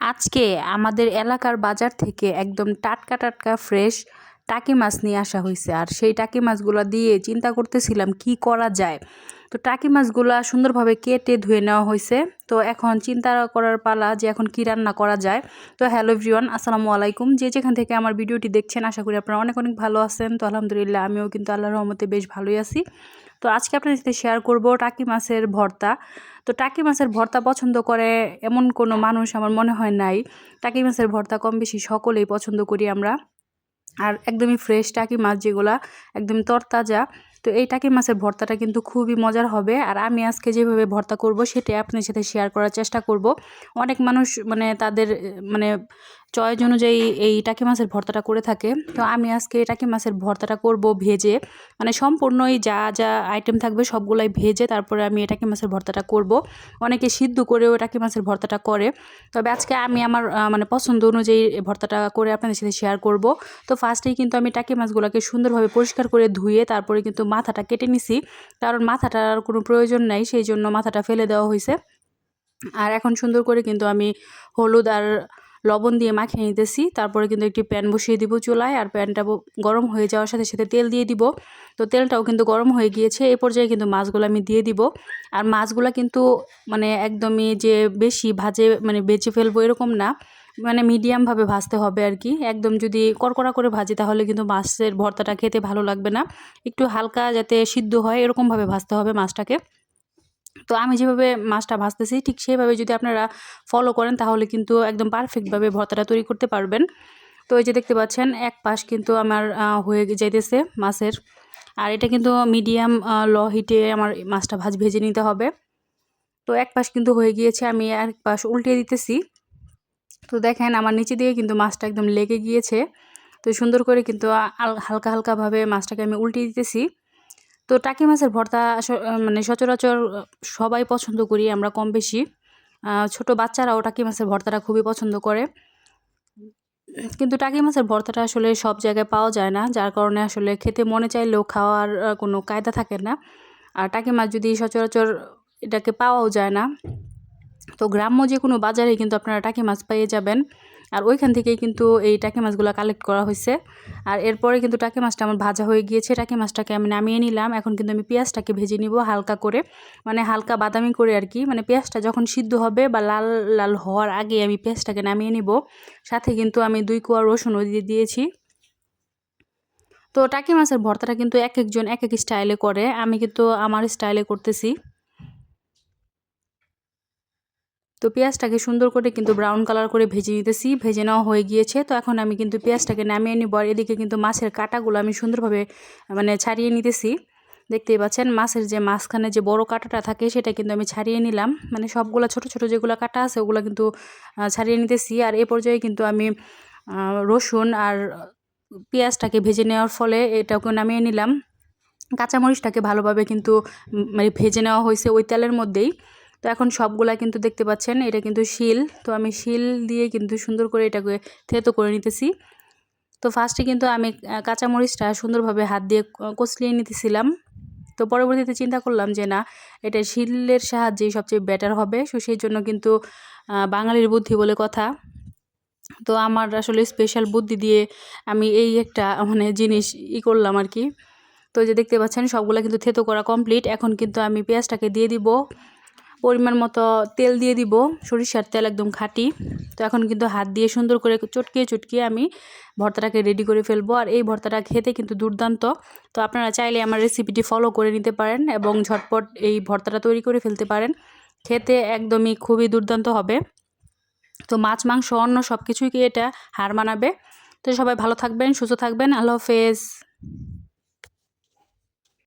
আজকে আমাদের এলাকার বাজার থেকে একদম টাটকা টাটকা ফ্রেশ টাকি মাছ নিয়ে আসা হয়েছে। আর সেই টাকি মাছগুলো দিয়ে চিন্তা করতেছিলাম, কি করা যায়? তো টাকি মাছগুলো সুন্দরভাবে কেটে ধুয়ে নেওয়া হয়েছে। তো এখন চিন্তা করার পালা যে এখন কি রান্না করা যায়। তো হ্যালো এভরিওয়ান, আসসালামু আলাইকুম। যে যেখান থেকে আমার ভিডিওটি দেখছেন, আশা করি আপনারা অনেক অনেক ভালো আছেন। তো আলহামদুলিল্লাহ, আমিও কিন্তু আল্লাহর রহমতে বেশ ভালোই আছি। তো আজকে আপনাদের সাথে শেয়ার করব টাকি মাছের ভর্তা। তো টাকি মাছের ভর্তা পছন্দ করে এমন কোনো মানুষ আমার মনে হয় নাই। টাকি মাছের ভর্তা কম বেশি সকলেই পছন্দ করি আমরা। আর একদমই ফ্রেশ টাকি মাছ যেগুলা একদম তরতাজা। তো এই টাকি মাছের ভর্তাটা কিন্তু খুবই মজার হবে। আর আমি আজকে যেভাবে ভর্তা করব, সেটাই আপনার সাথে শেয়ার করার চেষ্টা করব। অনেক মানুষ মানে তাদের মানে চয়েস অনুযায়ী এই টাকি মাছের ভর্তাটা করে থাকে। তো আমি আজকে টাকি মাছের ভর্তাটা করব ভেজে। মানে সম্পূর্ণই যা যা আইটেম থাকবে সবগুলাই ভেজে তারপরে আমি টাকি মাছের ভর্তাটা করব। অনেকে সিদ্ধ করেও টাকি মাছের ভর্তাটা করে। তবে আজকে আমি আমার মানে পছন্দ অনুযায়ী ভর্তাটা করে আপনাদের সাথে শেয়ার করব। তো ফার্স্টেই কিন্তু আমি টাকি মাছগুলোকে সুন্দরভাবে পরিষ্কার করে ধুয়ে তারপরে কিন্তু মাথাটা কেটে নিছি। কারণ মাথাটার কোনো প্রয়োজন নাই, সেই জন্য মাথাটা ফেলে দেওয়া হয়েছে আর এখন সুন্দর করে কিন্তু আমি হলুদ আর লবণ দিয়ে মাখিয়ে নিতেছি। তারপরে কিন্তু একটি প্যান বসিয়ে দিব চুলায় আর প্যানটা গরম হয়ে যাওয়ার সাথে সাথে তেল দিয়ে দিব। তো তেলটাও কিন্তু গরম হয়ে গিয়েছে এই পর্যায়ে কিন্তু মাছগুলো আমি দিয়ে দিব। আর মাছগুলো কিন্তু মানে একদমই যে বেশি ভাজে মানে বেঁচে ফেলব এরকম না। মানে মিডিয়ামভাবে ভাজতে হবে আর কি। একদম যদি কড়কড়া করে ভাজি তাহলে কিন্তু মাছের ভর্তাটা খেতে ভালো লাগবে না। একটু হালকা যাতে সিদ্ধ হয় এরকমভাবে ভাজতে হবে মাছটাকে। তো আমি যেভাবে মাছটা ভাজতেছি ঠিক সেইভাবে যদি আপনারা ফলো করেন তাহলে কিন্তু একদম পারফেক্টভাবে ভর্তাটা তৈরি করতে পারবেন। তো এই যে দেখতে পাচ্ছেন, এক পাশ কিন্তু আমার হয়ে যাইতেছে মাছের। আর এটা কিন্তু মিডিয়াম ল হিটে আমার মাছটা ভাজ, ভেজে নিতে হবে। তো এক পাশ কিন্তু হয়ে গিয়েছে, আমি এক পাশ উল্টে দিতেছি। তো দেখেন আমার নিচে দিয়ে কিন্তু মাছটা একদম লেগে গিয়েছে। তো সুন্দর করে কিন্তু হালকা, হালকাভাবে মাছটাকে আমি উল্টে দিতেছি। তো টাকি মাছের ভর্তা মানে সচরাচর সবাই পছন্দ করি আমরা কম বেশি ছোটো বাচ্চারাও টাকি মাছের ভর্তাটা খুবই পছন্দ করে। কিন্তু টাকি মাছের ভর্তাটা আসলে সব জায়গায় পাওয়া যায় না, যার কারণে আসলে খেতে মনে চাইলেও খাওয়ার কোনো কায়দা থাকে না। আর টাকি মাছ যদি সচরাচর এটাকে পাওয়াও যায় না তো গ্রাম্য যে কোনো বাজারে কিন্তু আপনারা টাকি মাছ পেয়ে যাবেন। আর ওইখান থেকেই কিন্তু এই টাকি মাছগুলো কালেক্ট করা হয়েছে আর এরপরে কিন্তু টাকি মাছটা আমার ভাজা হয়ে গিয়েছে। টাকি মাছটাকে আমি নামিয়ে নিলাম। এখন কিন্তু আমি পেঁয়াজটাকে ভেজে নিব হালকা করে। মানে হালকা বাদামি করে আর কি। মানে পেঁয়াজটা যখন সিদ্ধ হবে বা লাল লাল হওয়ার আগে আমি পেঁয়াজটাকে নামিয়ে নিব। সাথে কিন্তু আমি দুই কোয়া রসুনও দিয়ে দিয়েছি। তো টাকি মাছের ভর্তাটা কিন্তু এক একজন এক এক স্টাইলে করে। আমি কিন্তু আমার স্টাইলে করতেছি। তো পেঁয়াজটাকে সুন্দর করে কিন্তু ব্রাউন কালার করে ভেজে নিতেছি। ভেজে নেওয়া হয়ে গিয়েছে। তো এখন আমি কিন্তু পেঁয়াজটাকে নামিয়ে নিব। আর এদিকে কিন্তু মাছের কাটাগুলো আমি সুন্দরভাবে মানে ছাড়িয়ে নিতেছি। দেখতেই পাচ্ছেন, মাছের যে মাঝখানে যে বড় কাটাটা থাকে, সেটা কিন্তু আমি ছাড়িয়ে নিলাম। মানে সবগুলো ছোট ছোট যেগুলো কাটা আছে, ওগুলো কিন্তু ছাড়িয়ে নিতেছি। আর এ পর্যায়ে কিন্তু আমি রসুন আর পেঁয়াজটাকে ভেজে নেওয়ার ফলে এটাকে নামিয়ে নিলাম। কাঁচামরিচটাকে ভালোভাবে কিন্তু মানে ভেজে নেওয়া হয়েছে ওই তেলের মধ্যেই। তো এখন সবগুলা কিন্তু দেখতে পাচ্ছেন, এটা কিন্তু শিল। তো আমি শিল দিয়ে কিন্তু সুন্দর করে এটাকে থেতো করে নিতেছি। তো ফার্স্টে কিন্তু আমি কাঁচামরিচটা সুন্দরভাবে হাত দিয়ে কচলিয়ে নিতেছিলাম। তো পরবর্তীতে চিন্তা করলাম যে না, এটা শিলের সাহায্যেই সবচেয়ে বেটার হবে। সো সেই জন্য কিন্তু বাঙালির বুদ্ধি বলে কথা। তো আমার আসলে স্পেশাল বুদ্ধি দিয়ে আমি এই একটা মানে জিনিস ই করলাম আর কি। তো যে দেখতে পাচ্ছেন, সবগুলো কিন্তু থেতো করা কমপ্লিট এখন কিন্তু আমি পেঁয়াজটাকে দিয়ে দিব। পরিমাণ মতো তেল দিয়ে দিব। সরিষার তেল একদম খাঁটি। তো এখন কিন্তু হাত দিয়ে সুন্দর করে চটকিয়ে চটকিয়ে আমি ভর্তাটাকে রেডি করে ফেলব। আর এই ভর্তাটা খেতে কিন্তু দুর্দান্ত। তো আপনারা চাইলে আমার রেসিপিটি ফলো করে নিতে পারেন এবং ঝটপট এই ভর্তাটা তৈরি করে ফেলতে পারেন। খেতে একদমই খুবই দুর্দান্ত হবে। তো মাছ, মাংস অন্য সব কিছুই কি এটা হার মানাবে? তো সবাই ভালো থাকবেন, সুস্থ থাকবেন। আল্লাহ হাফেজ।